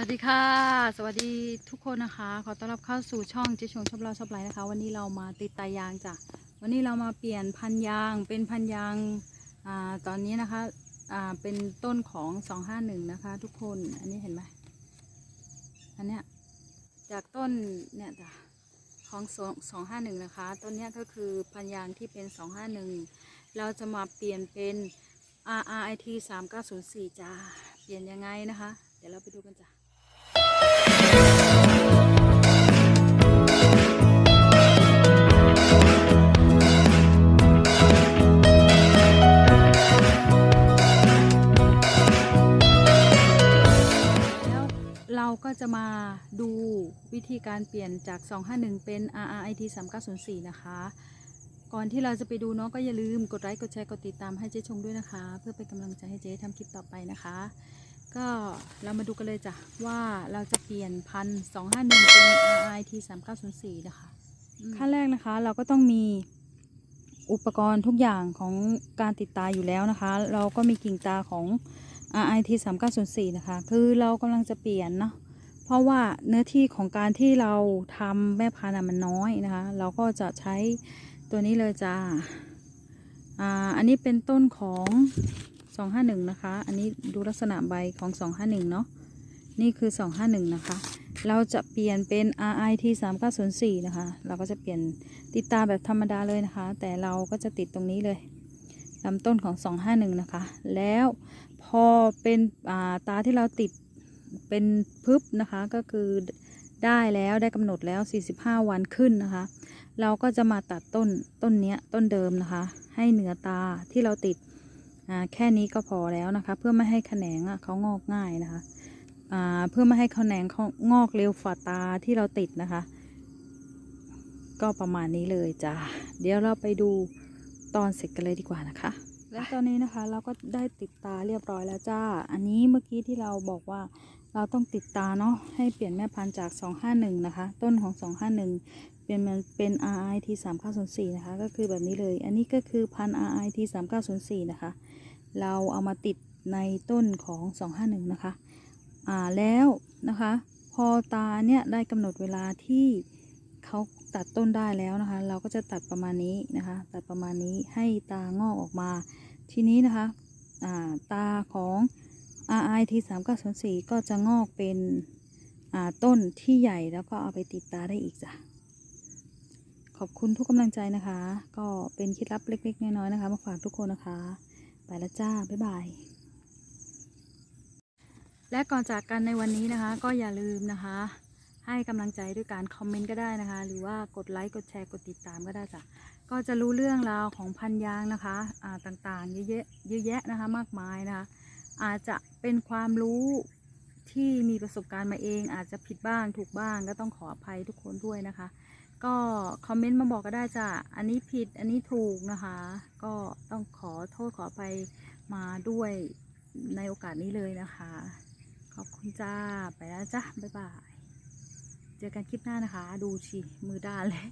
วัสดีค่ะ สวัสดีทุกคนนะคะ ขอต้อนรับเข้าสู่ช่องเจ๊ชงชอบเราชอบไลนะคะ วันนี้เรามาติดตายางจ้ะวันนี้เรามาเปลี่ยนพันยางเป็นพันยางอ่าตอนนี้นะคะอ่าเป็นต้นของ251นะคะ ทุกคนอันนี้เห็นไหมอันเนี้ยจากต้นเนี่ยจ้ะของ251นะคะต้นเนี้ยก็คือพันยางที่เป็น251เราจะมาเปลี่ยนเป็น RRIT 3904จ้าเปลี่ยนยังไงนะคะ เดี๋ยวเราไปดูกันจ้ะ เราก็จะมาดูวิธีการเปลี่ยนจาก 251 เป็น RRIT 3904 นะคะ ก่อนที่เราจะไปดูเนาะก็อย่าลืมกดไลค์ กดแชร์ กดติดตามให้เจ๊ชงด้วยนะคะ เพื่อเป็นกำลังใจให้เจ๊ทำคลิปต่อไปนะคะ ก็เรามาดูกันเลยจ้ะว่าเราจะเปลี่ยนพันสองห้าหนึ่งเป็น RIT สามเก้าศูนย์สี่นะคะขั้นแรกนะคะ เราก็ต้องมีอุปกรณ์ทุกอย่างของการติดตาอยู่แล้วนะคะ เราก็มีกิ่งตาของ RIT สามเก้าศูนย์สี่นะคะ คือเรากำลังจะเปลี่ยนเนาะเพราะว่าเนื้อที่ของการที่เราทำแม่พันธุ์อะมันน้อยนะคะ เราก็จะใช้ตัวนี้เลยจ้าอ่าอันนี้เป็นต้นของ 251นะคะ อันนี้ดูลักษณะใบของ251เนาะ นี่คือ251นะคะ เราจะเปลี่ยนเป็น RIT 3904นะคะ เราก็จะเปลี่ยนติดตาแบบธรรมดาเลยนะคะ แต่เราก็จะติดตรงนี้เลยลำต้นของ251นะคะ แล้วพอเป็นาตาที่เราติดเป็นพึบนะคะก็คือได้แล้วได้กำหนดแล้ว 45 วันขึ้นนะคะ เราก็จะมาตัดต้นต้นเนี้ยต้นเดิมนะคะ ให้เหนือตาที่เราติด แค่นี้ก็พอแล้วนะคะ เพื่อไม่ให้แขนงเขางอกง่ายนะคะเพื่อไม่ให้แขนงเขางอกเร็วฝ่าตาที่เราติดนะคะ ก็ประมาณนี้เลยจ้าเดี๋ยวเราไปดูตอนเสร็จกันเลยดีกว่านะคะ และตอนนี้นะคะเราก็ได้ติดตาเรียบร้อยแล้วจ้า อันนี้เมื่อกี้ที่เราบอกว่าเราต้องติดตาเนาะให้เปลี่ยนแม่พันธุ์จาก 251 นะคะ ต้นของ 251 เป็นมันเป็น RIT 3904นะคะ ก็คือแบบนี้เลย อันนี้ก็คือพัน RIT 3904นะคะ เราเอามาติดในต้นของ 251 นะคะ อ่า แล้วนะคะ พอตาเนี่ยได้กำหนดเวลาที่เขาตัดต้นได้แล้วนะคะ เราก็จะตัดประมาณนี้นะคะ ตัดประมาณนี้ให้ตางอกออกมา ทีนี้นะคะ อ่า ตาของ RIT 3904ก็จะงอกเป็น อ่า ต้นที่ใหญ่แล้วก็เอาไปติดตาได้อีกจ้ะ ขอบคุณทุกกำลังใจนะคะ ก็เป็นเคล็ดลับเล็ก ๆ น้อยๆนะคะ มาฝากทุกคนนะคะ ไปแล้วจ้า บ๊ายบาย และก่อนจากกันในวันนี้นะคะ ก็อย่าลืมนะคะ ให้กำลังใจด้วยการคอมเมนต์ก็ได้นะคะ หรือว่ากดไลค์ กดแชร์ กดติดตามก็ได้จ้ะ ก็จะรู้เรื่องราวของพันยางนะคะอ่าต่างๆ เยอะแยะเยอะแยะนะคะ มากมายนะคะ อาจจะเป็นความรู้ที่มีประสบการณ์มาเอง อาจจะผิดบ้างถูกบ้างก็ต้องขออภัยทุกคนด้วยนะคะ ก็คอมเมนต์มาบอกก็ได้จ้ะ อันนี้ผิด อันนี้ถูกนะคะ ก็ต้องขอโทษขอไปมาด้วยในโอกาสนี้เลยนะคะ ขอบคุณจ้า ไปแล้วจ้าบ๊ายบาย เจอกันคลิปหน้านะคะ ดูชีมือด้านเลย